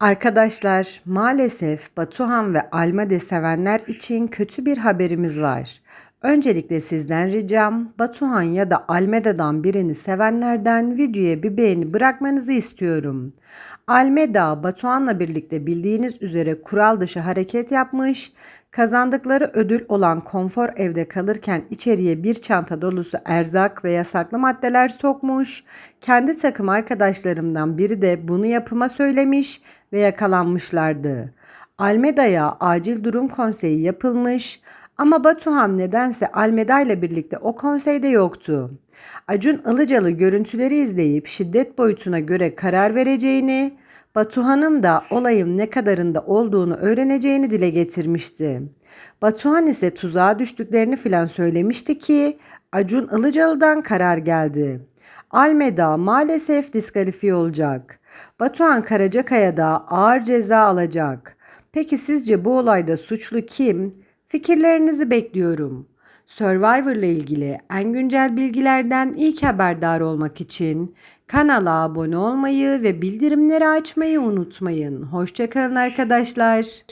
Arkadaşlar, maalesef Batuhan ve Almade sevenler için kötü bir haberimiz var. Öncelikle sizden ricam Batuhan ya da Almeda'dan birini sevenlerden videoya bir beğeni bırakmanızı istiyorum. Almeda, Batuhan'la birlikte bildiğiniz üzere kural dışı hareket yapmış, kazandıkları ödül olan konfor evde kalırken içeriye bir çanta dolusu erzak ve yasaklı maddeler sokmuş. Kendi takım arkadaşlarımdan biri de bunu yapıma söylemiş ve yakalanmışlardı. Almeda'ya acil durum konseyi yapılmış ama Batuhan nedense Almeda ile birlikte o konseyde yoktu. Acun Ilıcalı görüntüleri izleyip şiddet boyutuna göre karar vereceğini, Batuhan'ın da olayın ne kadarında olduğunu öğreneceğini dile getirmişti. Batuhan ise tuzağa düştüklerini filan söylemişti ki Acun Ilıcalı'dan karar geldi. Almeda maalesef diskalifiye olacak. Batuhan Karacakaya da ağır ceza alacak. Peki sizce bu olayda suçlu kim? Fikirlerinizi bekliyorum. Survivor ile ilgili en güncel bilgilerden ilk haberdar olmak için kanala abone olmayı ve bildirimleri açmayı unutmayın. Hoşçakalın arkadaşlar.